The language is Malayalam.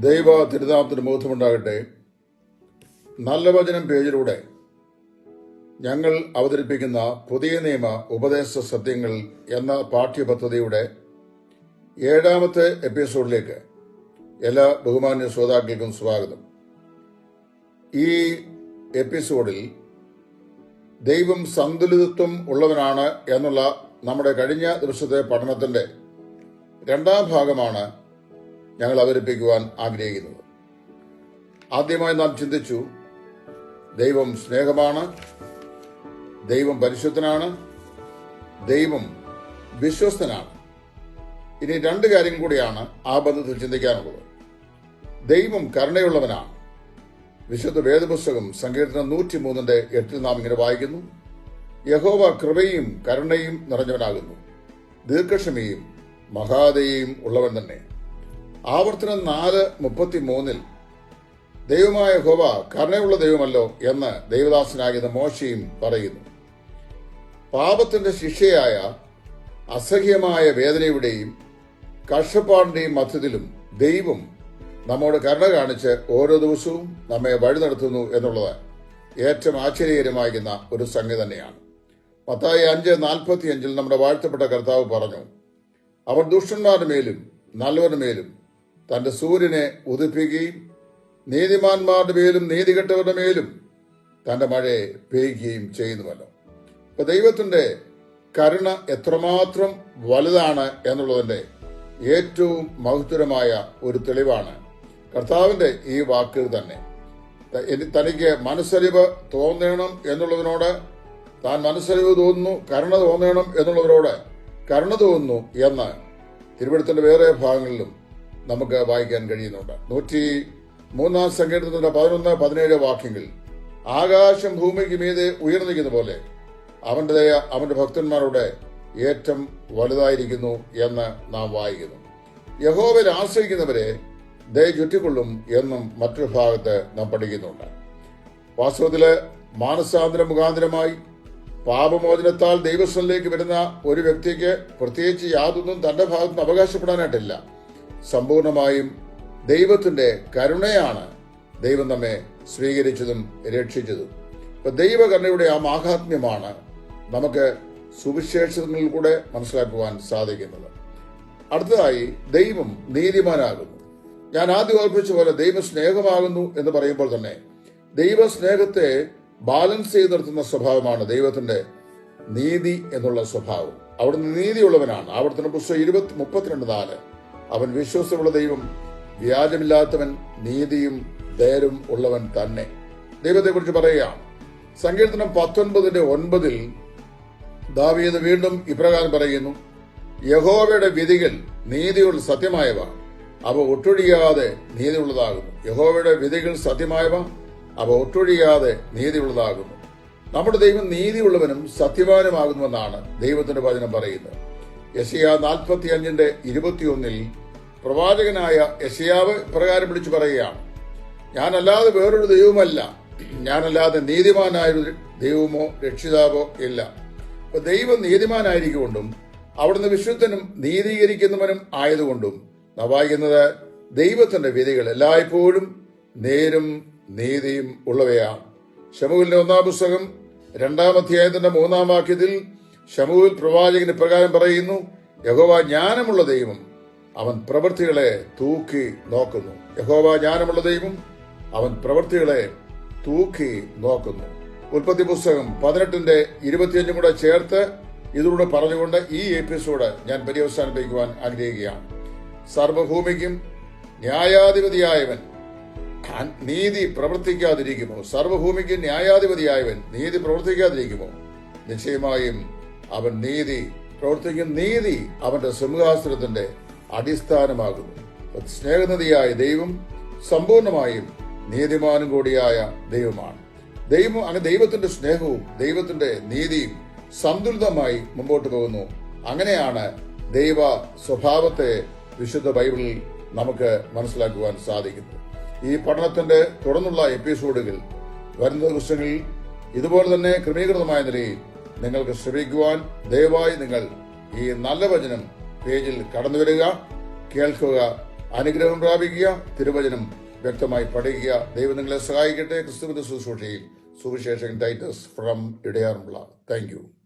ദൈവ തിരുനാമത്തിന് ബോധമുണ്ടാകട്ടെ. നല്ല വചനം പേജിലൂടെ ഞങ്ങൾ അവതരിപ്പിക്കുന്ന പുതിയ നിയമ ഉപദേശ സത്യങ്ങൾ എന്ന പാഠ്യപദ്ധതിയുടെ ഏഴാമത്തെ എപ്പിസോഡിലേക്ക് എല്ലാ ബഹുമാന്യ ശ്രോതാക്കൾക്കും സ്വാഗതം. ഈ എപ്പിസോഡിൽ ദൈവം സന്തുലിതത്വം ഉള്ളവനാണ് എന്നുള്ള നമ്മുടെ കഴിഞ്ഞ ദിവസത്തെ പഠനത്തിന്റെ രണ്ടാം ഭാഗമാണ് ഞങ്ങൾ അവതരിപ്പിക്കുവാൻ ആഗ്രഹിക്കുന്നത് ആദ്യമായി നാം ചിന്തിച്ചു ദൈവം സ്നേഹമാണ് ദൈവം പരിശുദ്ധനാണ് ദൈവം വിശ്വസ്തനാണ്. ഇനി രണ്ട് കാര്യം കൂടിയാണ് ആ ബന്ധത്തിൽ ചിന്തിക്കാനുള്ളത്. ദൈവം കരുണയുള്ളവനാണ്. വിശുദ്ധ വേദപുസ്തകം സങ്കീർത്തനം നൂറ്റി മൂന്നിന്റെ എട്ടിൽ നാം ഇങ്ങനെ വായിക്കുന്നു. യഹോവ കൃപയും കരുണയും നിറഞ്ഞവനാകുന്നു. ദീർഘക്ഷമയും മഹാദയും ഉള്ളവൻ തന്നെ. ആവർത്തനം നാല് മുപ്പത്തി മൂന്നിൽ ദൈവമായ ഹോവ കരുണയുള്ള ദൈവമല്ലോ എന്ന് ദൈവദാസനാകുന്ന മോശയും പറയുന്നു. പാപത്തിന്റെ ശിക്ഷയായ അസഹ്യമായ വേദനയുടെയും കഷ്ടപ്പാടിന്റെയും മധ്യത്തിലും ദൈവം നമ്മോട് കരുണ കാണിച്ച് ഓരോ ദിവസവും നമ്മെ വഴി നടത്തുന്നു എന്നുള്ളത് ഏറ്റവും ആശ്ചര്യകരമാകുന്ന ഒരു സംഗതി തന്നെയാണ്. പത്തായി അഞ്ച് നാൽപ്പത്തി അഞ്ചിൽ നമ്മുടെ വാഴ്ത്തപ്പെട്ട കർത്താവ് പറഞ്ഞു അവർ ദുഷ്ടന്മാരുടെ മേലും നല്ലവരുടെ മേലും തന്റെ സൂര്യനെ ഉദിപ്പിക്കുകയും നീതിമാന്മാരുടെ മേലും നീതികെട്ടവരുടെ മേലും തന്റെ മഴയെ പെയ്യുകയും ചെയ്യുന്നുവല്ലോ. അപ്പൊ ദൈവത്തിന്റെ കരുണ എത്രമാത്രം വലുതാണ് എന്നുള്ളതിന്റെ ഏറ്റവും മഹത്തരമായ ഒരു തെളിവാണ് കർത്താവിന്റെ ഈ വാക്കുകൾ തന്നെ. തനിക്ക് മനസ്സരിവ് തോന്നണം എന്നുള്ളതിനോട് താൻ മനസ്സരിവ് തോന്നുന്നു കരുണ തോന്നണം എന്നുള്ളവരോട് കരുണ തോന്നുന്നു എന്ന് തിരുവനന്തപുരത്തിന്റെ വേറെ ഭാഗങ്ങളിലും നമുക്ക് വായിക്കാൻ കഴിയുന്നുണ്ട്. നൂറ്റി മൂന്നാം സങ്കീർത്തനത്തിന്റെ പതിനൊന്ന് പതിനേഴ് വാക്യങ്ങൾ ആകാശം ഭൂമിക്ക് മീതെ ഉയർന്നിരിക്കുന്ന പോലെ അവന്റെ ദയ അവന്റെ ഭക്തന്മാരുടെ ഏറ്റവും വലുതായിരിക്കുന്നു എന്ന് നാം വായിക്കുന്നു. യഹോവയിൽ ആശ്രയിക്കുന്നവരെ ദയ ചുറ്റിക്കൊള്ളും എന്നും മറ്റൊരു ഭാഗത്ത് നാം പഠിക്കുന്നുണ്ട്. വാസ്തവത്തിൽ മാനസാന്തര മുഖാന്തരമായി പാപമോചനത്താൽ ദൈവസ്വനിലേക്ക് വരുന്ന ഒരു വ്യക്തിക്ക് പ്രത്യേകിച്ച് യാതൊന്നും തന്റെ ഭാഗത്ത് നിന്ന് അവകാശപ്പെടാനായിട്ടില്ല. സമ്പൂർണമായും ദൈവത്തിന്റെ കരുണയാണ് ദൈവം നമ്മെ സ്വീകരിച്ചതും രക്ഷിച്ചതും. ഇപ്പൊ ദൈവകരുണയുടെ ആ മാഹാത്മ്യമാണ് നമുക്ക് സുവിശേഷങ്ങളിൽ കൂടെ മനസ്സിലാക്കുവാൻ സാധിക്കുന്നത്. അടുത്തതായി ദൈവം നീതിമാനാകുന്നു. ഞാൻ ആദ്യം ഓർപ്പിച്ച പോലെ ദൈവം സ്നേഹമാകുന്നു എന്ന് പറയുമ്പോൾ തന്നെ ദൈവ സ്നേഹത്തെ ബാലൻസ് ചെയ്ത് നിർത്തുന്ന സ്വഭാവമാണ് ദൈവത്തിന്റെ നീതി എന്നുള്ള സ്വഭാവം. അവിടുന്ന് നീതിയുള്ളവനാണ്. അവിടുത്തെ പുസ്തകം ഇരുപത്തി മുപ്പത്തിരണ്ട് നാല്. അവൻ വിശ്വാസമുള്ള ദൈവം വ്യാജമില്ലാത്തവൻ നീതിയും ധൈര്യം ഉള്ളവൻ തന്നെ. ദൈവത്തെക്കുറിച്ച് പറയുക. സങ്കീർത്തനം പത്തൊൻപതിന്റെ ഒൻപതിൽ ദാവീദ് വീണ്ടും ഇപ്രകാരം പറയുന്നു യഹോവയുടെ വിധികൾ നീതിയുള്ള സത്യമായവ അവ ഒട്ടൊഴിയാതെ നീതിയുള്ളതാകുന്നു. യഹോവയുടെ വിധികൾ സത്യമായവ അവ ഒട്ടൊഴിയാതെ നീതിയുള്ളതാകുന്നു. നമ്മുടെ ദൈവം നീതിയുള്ളവനും സത്യവാനുമാകുന്നുവെന്നാണ് ദൈവത്തിന്റെ വചനം പറയുന്നത്. യശയ നാൽപ്പത്തി അഞ്ചിന്റെ ഇരുപത്തിയൊന്നിൽ പ്രവാചകനായ യസിയാവ് പ്രകാരം വിളിച്ചു പറയുകയാണ് ഞാനല്ലാതെ വേറൊരു ദൈവമല്ല. ഞാനല്ലാതെ നീതിമാനായൊരു ദൈവമോ രക്ഷിതാവോ ഇല്ല. അപ്പൊ ദൈവം നീതിമാനായിരിക്കൊണ്ടും അവിടുന്ന് വിശുദ്ധനും നീതീകരിക്കുന്നവനും ആയതുകൊണ്ടും നവായിക്കുന്നത് ദൈവത്തിന്റെ വിധികൾ എല്ലായ്പ്പോഴും നേരും നീതിയും ഉള്ളവയാണ്. ഷമുവിന്റെ ഒന്നാം പുസ്തകം രണ്ടാം അധ്യായത്തിന്റെ മൂന്നാം വാക്യത്തിൽ ഷമുവിൽ പ്രവാചകന് പ്രകാരം പറയുന്നു യഹോവ ജ്ഞാനമുള്ള ദൈവം അവൻ പ്രവൃത്തികളെ തൂക്കി നോക്കുന്നു. യഹോവ ജ്ഞാനമുള്ള ദൈവം അവൻ പ്രവൃത്തികളെ തൂക്കി നോക്കുന്നു. ഉൽപ്പത്തി പുസ്തകം പതിനെട്ടിന്റെ ഇരുപത്തിയഞ്ചും കൂടെ ചേർത്ത് ഇതിലൂടെ പറഞ്ഞുകൊണ്ട് ഈ എപ്പിസോഡ് ഞാൻ പര്യവസാനിപ്പിക്കുവാൻ ആഗ്രഹിക്കുകയാണ്. സർവഭൂമിക്കും ന്യായാധിപതിയായവൻ നീതി പ്രവർത്തിക്കാതിരിക്കുമോ? സർവഭൂമിക്ക് ന്യായാധിപതിയായവൻ നീതി പ്രവർത്തിക്കാതിരിക്കുമോ? നിശ്ചയമായും അവൻ നീതി പ്രവർത്തിക്കുന്ന നീതി അവന്റെ സിംഹാസനത്തിന്റെ അടിസ്ഥാനമാകുന്നു. സ്നേഹനദിയായ ദൈവം സമ്പൂർണമായും നീതിമാനും കൂടിയായ ദൈവമാണ്. ദൈവം അങ്ങനെ ദൈവത്തിന്റെ സ്നേഹവും ദൈവത്തിന്റെ നീതിയും സന്തുലിതമായി മുമ്പോട്ട് പോകുന്നു. അങ്ങനെയാണ് ദൈവ സ്വഭാവത്തെ വിശുദ്ധ ബൈബിളിൽ നമുക്ക് മനസ്സിലാക്കുവാൻ സാധിക്കുന്നത്. ഈ പഠനത്തിന്റെ തുടർന്നുള്ള എപ്പിസോഡുകൾ വരുന്ന ദിവസങ്ങളിൽ ഇതുപോലെ തന്നെ ക്രമീകൃതമായ നിലയിൽ നിങ്ങൾക്ക് ശ്രമിക്കുവാൻ ദയവായി നിങ്ങൾ ഈ നല്ല വചനം പേജിൽ കടന്നു വരിക കേൾക്കുക അനുഗ്രഹം പ്രാപിക്കുക തിരുവചനം വ്യക്തമായി പഠിക്കുക. ദൈവം നിങ്ങളെ സഹായിക്കട്ടെ. ക്രിസ്തുവിന്റെ ശുശ്രൂഷയിൽ സുവിശേഷൻ ടൈറ്റസ് ഫ്രം ഇടയാറുള്ള താങ്ക്